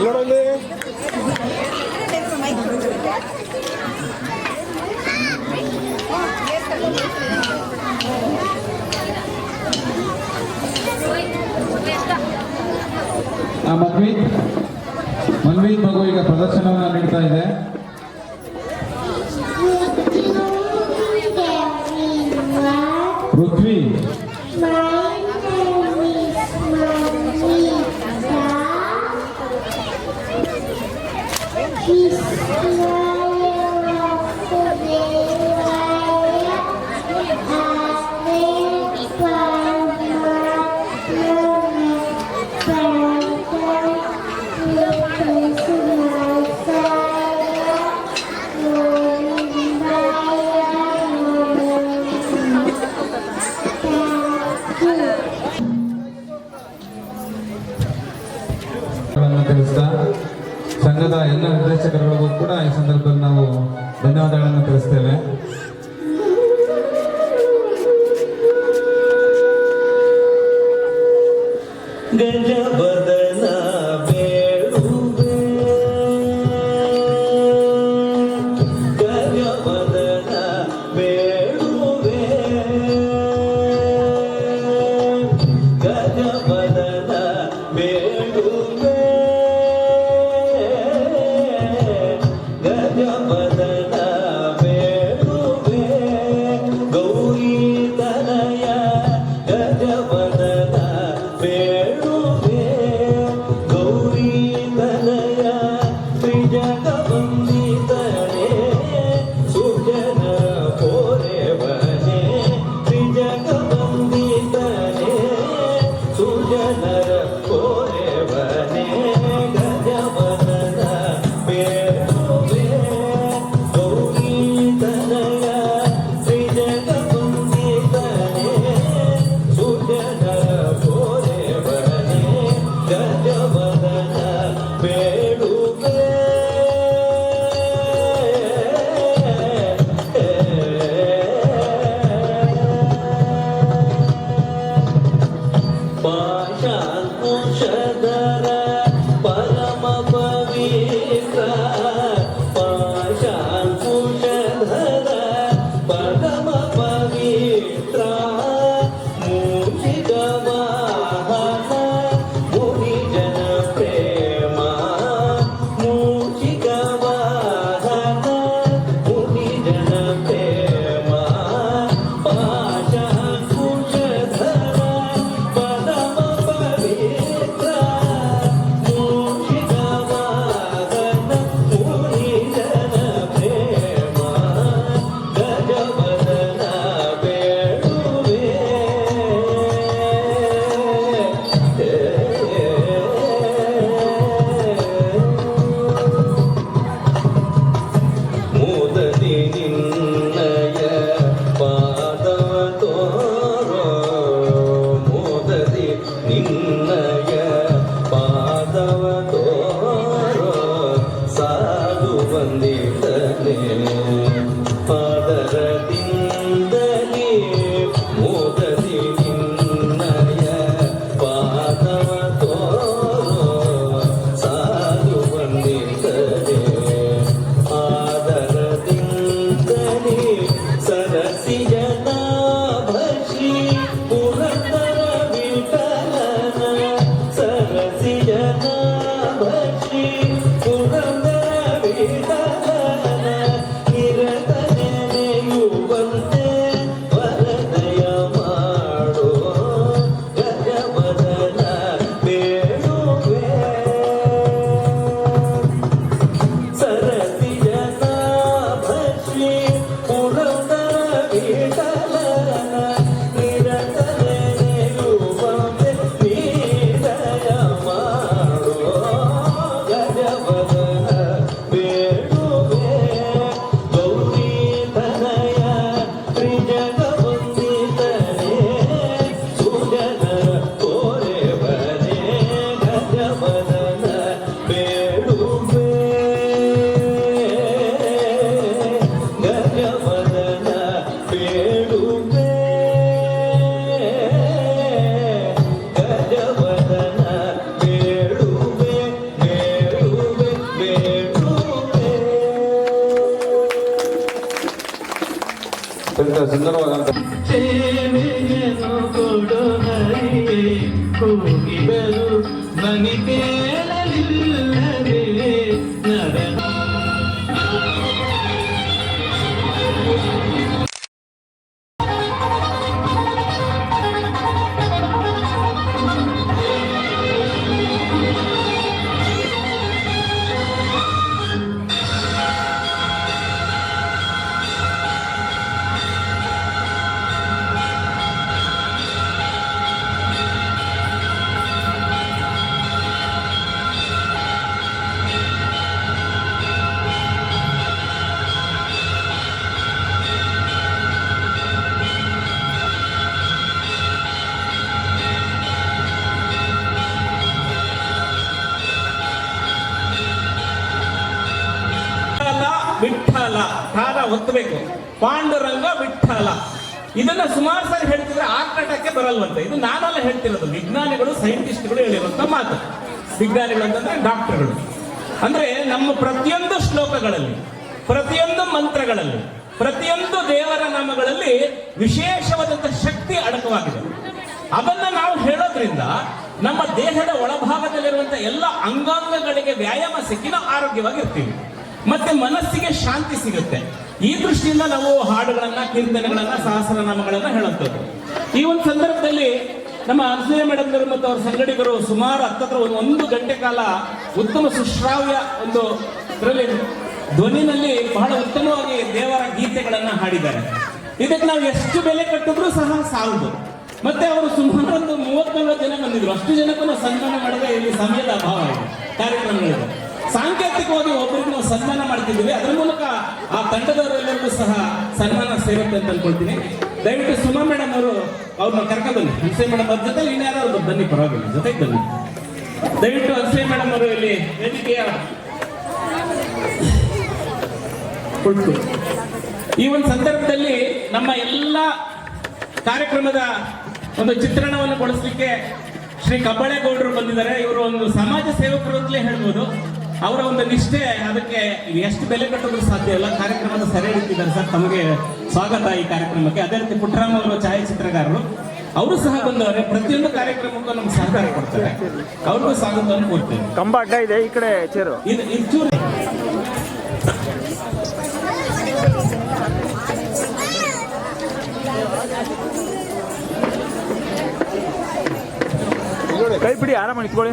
ನೋಡಲ್ಲಿ ಮನ್ವೀತ್ ಮನ್ವೀತ್ ಮಗು ಈಗ ಪ್ರದರ್ಶನವನ್ನು ನೀಡ್ತಾ ಇದೆ. ಎಂತ ಸುಂದರವಾದಂತ ಕೂಗಿ ಬರು ಮನಿ ಕೇಳಲಿಲ್ಲವೇ ಇದನ್ನ ಸುಮಾರು ಸಾರಿ ಹೇಳ್ತಿದ್ರೆ ಆರ್ಕಟಕ್ಕೆ ಬರಲ್ವಂತೆ. ಇದು ನಾನೆಲ್ಲ ಹೇಳ್ತಿರೋದು. ವಿಜ್ಞಾನಿಗಳು ಸೈಂಟಿಸ್ಟ್ಗಳು ಹೇಳಿರುವಂತ ಮಾತು. ವಿಜ್ಞಾನಿಗಳು ಅಂತಂದ್ರೆ ಡಾಕ್ಟರ್ಗಳು ಅಂದ್ರೆ ನಮ್ಮ ಪ್ರತಿಯೊಂದು ಶ್ಲೋಕಗಳಲ್ಲಿ, ಪ್ರತಿಯೊಂದು ಮಂತ್ರಗಳಲ್ಲಿ, ಪ್ರತಿಯೊಂದು ದೇವರ ನಾಮಗಳಲ್ಲಿ ವಿಶೇಷವಾದಂತ ಶಕ್ತಿ ಅಡಕವಾಗಿದೆ. ಅದನ್ನ ನಾವು ಹೇಳೋದ್ರಿಂದ ನಮ್ಮ ದೇಹದ ಒಳಭಾಗದಲ್ಲಿರುವಂತ ಎಲ್ಲ ಅಂಗಾಂಗಗಳಿಗೆ ವ್ಯಾಯಾಮ ಸಿಕ್ಕಿ ನಾವು ಆರೋಗ್ಯವಾಗಿರ್ತೀವಿ. ಮತ್ತೆ ಮನಸ್ಸಿಗೆ ಶಾಂತಿ ಸಿಗುತ್ತೆ. ಈ ದೃಷ್ಟಿಯಿಂದ ನಾವು ಹಾಡುಗಳನ್ನ, ಕೀರ್ತನೆಗಳನ್ನ, ಸಹಸ್ರನಾಮಗಳನ್ನ ಹೇಳುವಂಥದ್ದು ಈ ಒಂದು ಸಂದರ್ಭದಲ್ಲಿ ನಮ್ಮ ಅನಸೂಯ ಮೇಡಮ್ ಮತ್ತು ಅವರ ಸಂಗಡಿಗರು ಸುಮಾರು ಹತ್ತತ್ರ ಒಂದು ಒಂದು ಗಂಟೆ ಕಾಲ ಉತ್ತಮ ಸುಶ್ರಾವ್ಯ ಒಂದು ಇದರಲ್ಲಿ ಧ್ವನಿನಲ್ಲಿ ಬಹಳ ಉತ್ತಮವಾಗಿ ದೇವರ ಗೀತೆಗಳನ್ನ ಹಾಡಿದ್ದಾರೆ. ಇದಕ್ಕೆ ನಾವು ಎಷ್ಟು ಬೆಲೆ ಕಟ್ಟಿದ್ರು ಸಹ ಸಾಲದು. ಮತ್ತೆ ಅವರು ಸುಮಾರು ಒಂದು ಮೂವತ್ತೇಳು ಜನ ಬಂದಿದ್ರು. ಅಷ್ಟು ಜನಕ್ಕೂ ನಾವು ಸನ್ಮಾನ ಮಾಡಿದ್ರೆ ಇಲ್ಲಿ ಸಮಯದ ಅಭಾವ ಇದೆ. ಕಾರ್ಯಕ್ರಮಗಳಿದೆ. ಸಾಂಕೇತಿಕವಾಗಿ ಒಬ್ಬರಿಗೆ ನಾವು ಸನ್ಮಾನ ಮಾಡ್ತಿದ್ದೀವಿ. ಅದರ ಮೂಲಕ ಆ ತಂಡದವರೆಲ್ಲರಿಗೂ ಸಹ ಸನ್ಮಾನ ಸೇರುತ್ತೆ ಅಂತ ಅನ್ಕೊಳ್ತೀನಿ. ದಯವಿಟ್ಟು ಸುಮಾ ಮೇಡಮ್ ಅವರು ಅವ್ರನ್ನ ಕರ್ಕೊಂಡು ಬನ್ನಿ. ಹಂಸೆ ಮೇಡಮ್ ಅವ್ರ ಜೊತೆ ಇನ್ಯಾರು ಬನ್ನಿ, ಪರವಾಗಿಲ್ಲ. ಜೊತೆಗೆ ಬನ್ನಿ. ದಯವಿಟ್ಟು ಹಂಸೆ ಮೇಡಮ್ ಅವರು ಇಲ್ಲಿ ವೇದಿಕೆಯ ಈ ಒಂದು ಸಂದರ್ಭದಲ್ಲಿ ನಮ್ಮ ಎಲ್ಲ ಕಾರ್ಯಕ್ರಮದ ಒಂದು ಚಿತ್ರಣವನ್ನು ಕೊಡಿಸ್ಲಿಕ್ಕೆ ಶ್ರೀ ಕಬ್ಬಳೆ ಗೌಡರು ಬಂದಿದ್ದಾರೆ. ಇವರು ಒಂದು ಸಮಾಜ ಸೇವಕರು ಅಂತಲೇ ಹೇಳ್ಬೋದು. ಅವರ ಒಂದು ನಿಷ್ಠೆ ಅದಕ್ಕೆ ಎಷ್ಟು ಬೆಲೆ ಕಟ್ಟೋದ್ರೂ ಸಾಧ್ಯ? ಇಲ್ಲ ಕಾರ್ಯಕ್ರಮದ ಸೆರೆ ಹಿಡಿತಿದ್ದಾರೆ ಸರ್. ತಮಗೆ ಸ್ವಾಗತ ಈ ಕಾರ್ಯಕ್ರಮಕ್ಕೆ. ಅದೇ ರೀತಿ ಪುಟ್ಟರಾಮ್ ಅವರು ಛಾಯಾಚಿತ್ರಕಾರರು ಅವರು ಸಹ ಬಂದವರೆ ಪ್ರತಿಯೊಂದು ಕಾರ್ಯಕ್ರಮಕ್ಕೂ ನಮ್ಗೆ ಸಹಕಾರ ಕೊಡ್ತಾರೆ. ಅವ್ರಿಗೂ ಸ್ವಾಗತವನ್ನು ಕೊಡ್ತೇವೆ ಕಂಬ ಅಡ್ಡ ಇದೆ ಈ ಕಡೆ ಚೇರು. ಇದು ಇದು ಚೂರು. ಕೈ ಬಿಡಿ ಆರಾಮ ನಿಂತ್ಕೊಳ್ಳಿ.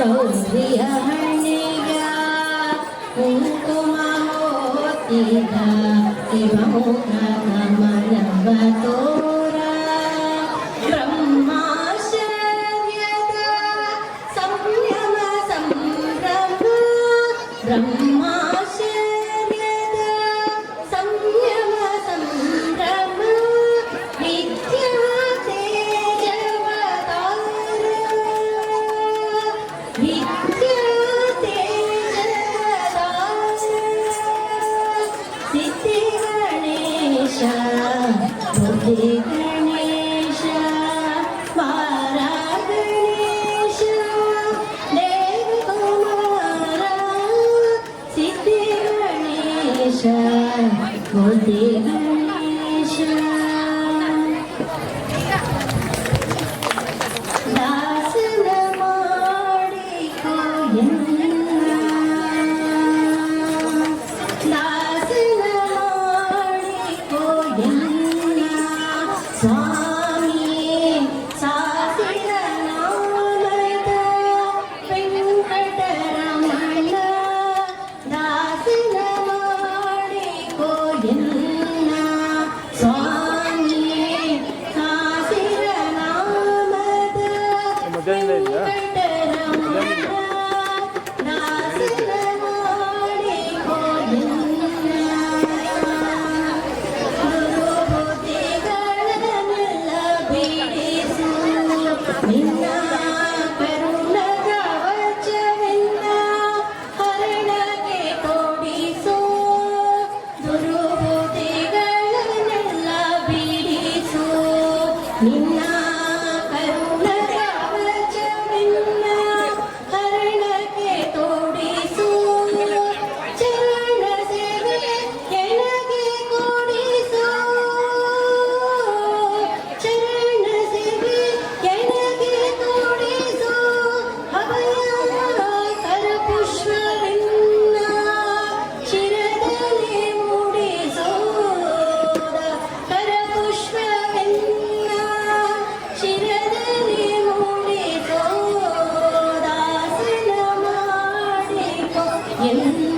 रौद्रियहर्णेया कुङ्कुमहोतिका शिवमुखमनवतो You. Minha ಮಾಡಿಕೋ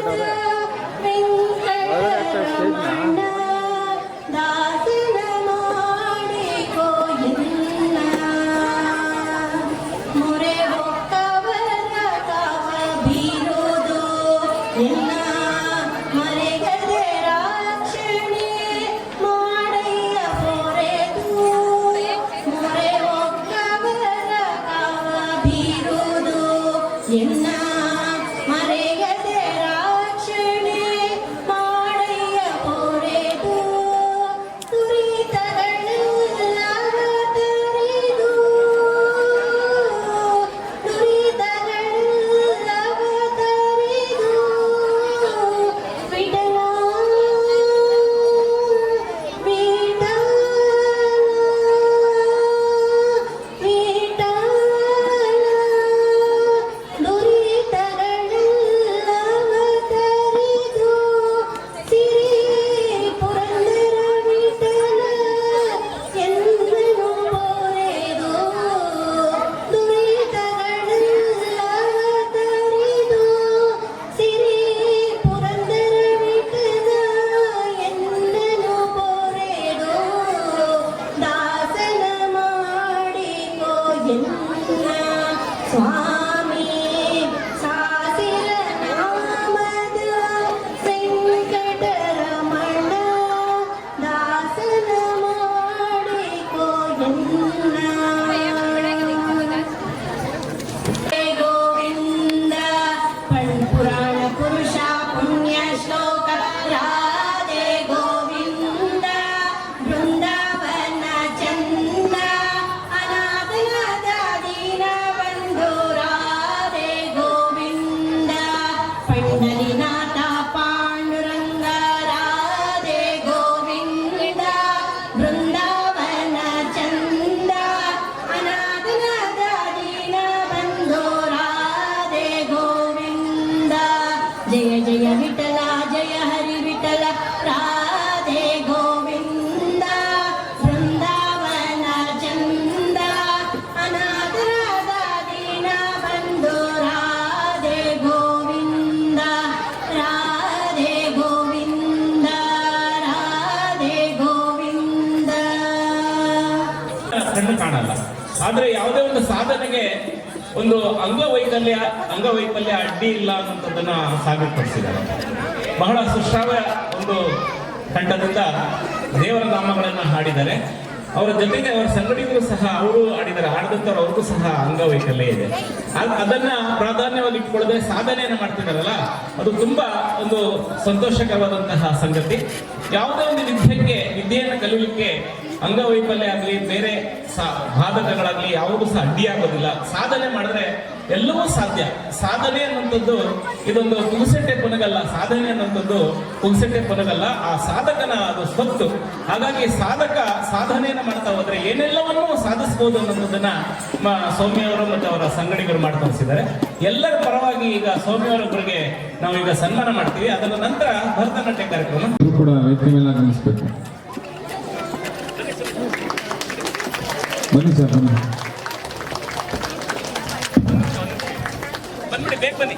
ಇದೆ ಆದ್ರೆ ಯಾವುದೇ ಒಂದು ಸಾಧನೆಗೆ ಒಂದು ಅಂಗವೈಕಲ್ಯ ಅಂಗವೈಕಲ್ಯ ಅಡ್ಡಿ ಇಲ್ಲ ಅನ್ನೋದನ್ನ ಸಾಬೀತುಪಡಿಸಿದ್ದಾರೆ. ಬಹಳ ಸುಶ್ರಾವ್ಯ ಒಂದು ಕಂಠದಿಂದ ದೇವರ ನಾಮಗಳನ್ನು ಹಾಡಿದ್ದಾರೆ. ಅವರ ಜೊತೆಗೆ ಅವರ ಸಂಗಡಿಗರು ಸಹ ಅವರು ಆಡಿದ್ದಾರೆ ಹಾಡಿದಂಥವ್ರು ಅವ್ರಿಗೂ ಸಹ ಅಂಗವೈಕಲ್ಯ ಇದೆ. ಅದ್- ಅದನ್ನ ಪ್ರಾಧಾನ್ಯವಾಗಿ ಇಟ್ಕೊಳ್ಳದೆ ಸಾಧನೆಯನ್ನು ಮಾಡ್ತಿದ್ದಾರಲ್ಲ, ಅದು ತುಂಬಾ ಒಂದು ಸಂತೋಷಕರವಾದಂತಹ ಸಂಗತಿ. ಯಾವುದೇ ಒಂದು ವಿದ್ಯೆಗೆ, ವಿದ್ಯೆಯನ್ನು ಕಲಿಯಲಿಕ್ಕೆ ಅಂಗವೈಫಲ್ಯ ಆಗಲಿ, ಬೇರೆ ಸಾ- ಯಾವಾಗೂ ಯಾವುದು ಸಹ ಅಡ್ಡಿಯಾಗೋದಿಲ್ಲ ಸಾಧನೆ ಮಾಡಿದ್ರೆ ಎಲ್ಲವೂ ಸಾಧ್ಯ. ಸಾಧನೆ ಅನ್ನುವಂಥದ್ದು ಇದೊಂದು ಕುಂಸೆಟ್ಟೆ ಪುನಗಲ್ಲ. ಸಾಧನೆ ಅನ್ನುವಂಥದ್ದು ಕುಂಸೆಟ್ಟೆ ಪುನಗಲ್ಲ. ಆ ಸಾಧಕನ ಅದು ಸ್ವತ್ತು. ಹಾಗಾಗಿ ಸಾಧಕ ಸಾಧನೆಯನ್ನು ಮಾಡ್ತಾ ಹೋದ್ರೆ ಏನೆಲ್ಲವನ್ನೂ ಸಾಧಿಸಬಹುದು ಅನ್ನೋದನ್ನ ಸೌಮ್ಯ ಸೌಮ್ಯವರು ಮತ್ತು ಅವರ ಸಂಗಡಿಗರು ಮಾಡಿ ತೋರಿಸಿದ್ದಾರೆ ಎಲ್ಲರ ಪರವಾಗಿ ಈಗ ಸೌಮ್ಯವರೊಬ್ಬರಿಗೆ ನಾವು ಈಗ ಸನ್ಮಾನ ಮಾಡ್ತೀವಿ. ಅದರ ನಂತರ ಭರತನಾಟ್ಯ ಕಾರ್ಯಕ್ರಮ. ಕೂಡ ಬನ್ನಿ ಸರ್ ಬನ್ನಿ. ಬಂದ್ಬಿಡಿ ಬೇಗ ಬನ್ನಿ.